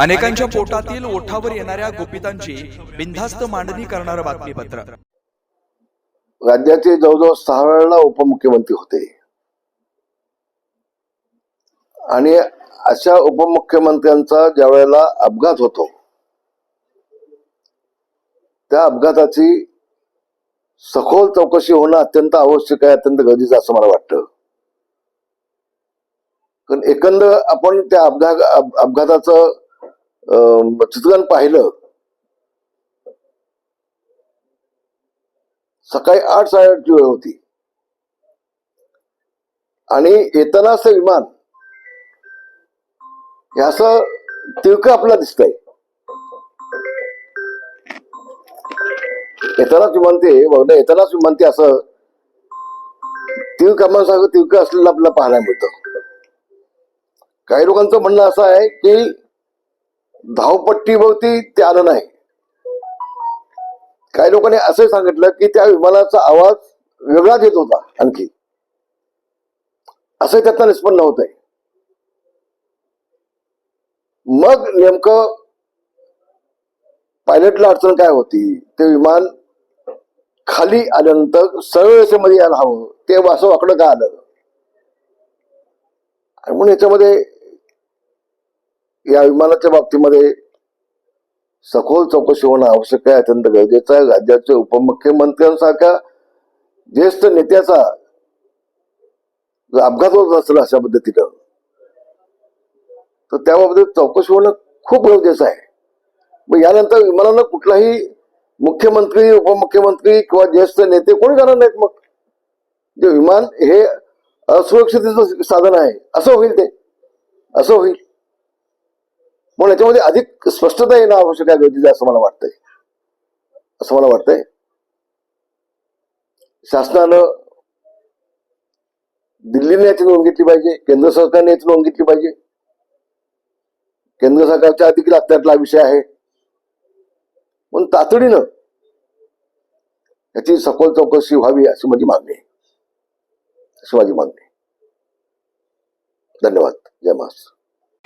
अनेकांच्या पोटातील ओठावर येणाऱ्या गुपितांची बिनधास्त मांडणी करणारं बातमीपत्र. राज्याचे जवळजवळ सहा वेळेला उपमुख्यमंत्री होते. आणि अशा उपमुख्यमंत्र्यांचा ज्या वेळेला अपघात होतो त्या अपघाताची सखोल चौकशी होणं अत्यंत आवश्यक आहे अत्यंत गरजेचं असं मला वाटतं. कारण एकंदर आपण त्या अपघात अप- अपघाताचं अं, चित्रण पाहिलं. सकाळी आठ साडेआठची वेळ होती. आणि येतानाच ते विमान ह्याच असं तिळकं आपल्याला दिसतंय. येतानाच विमान ते बघणं येतानाच विमान ते असं तिळकामासारखं तिळक असलेलं आपल्याला पाहायला मिळतं. काही लोकांचं म्हणणं असं आहे की धावपट्टीवरती ते आलं नाही. काही लोकांनी असं सांगितलं की त्या विमानाचा आवाज वेगळाच येत होता आणखी. असं त्यातनं निष्पन्न होत आहे मग नेमकं पायलटला अडचण काय होती? ते विमान खाली आल्यानंतर सरळमध्ये यायला हवं ते असं वाकडं का आलं? म्हणून याच्यामध्ये या विमानाच्या बाबतीमध्ये सखोल चौकशी होणं आवश्यक आहे अत्यंत गरजेचं आहे. राज्याच्या उपमुख्यमंत्र्यांसारख्या ज्येष्ठ नेत्याचा जर अपघात होत असेल अशा पद्धतीनं तर त्याबाबतीत चौकशी होणं खूप गरजेचं आहे. मग यानंतर विमानानं कुठलाही मुख्यमंत्री उपमुख्यमंत्री किंवा ज्येष्ठ नेते कोणी जाणार नाहीत मग? जे विमान हे असुरक्षितेचं साधन आहे. असं होईल ते. असं होईल. म्हणून याच्यामध्ये अधिक स्पष्टता येणं आवश्यक आहे गरजेचं असं मला वाटतंय. असं मला वाटतंय. शासनानं दिल्लीने याची नोंद घेतली पाहिजे केंद्र सरकारने याची नोंद घेतली पाहिजे. केंद्र सरकारच्या देखील अत्यातला विषय आहे. पण तातडीनं याची सखोल चौकशी व्हावी अशी माझी मागणी आहे. अशी माझी मागणी धन्यवाद. जय महाराष्ट्र.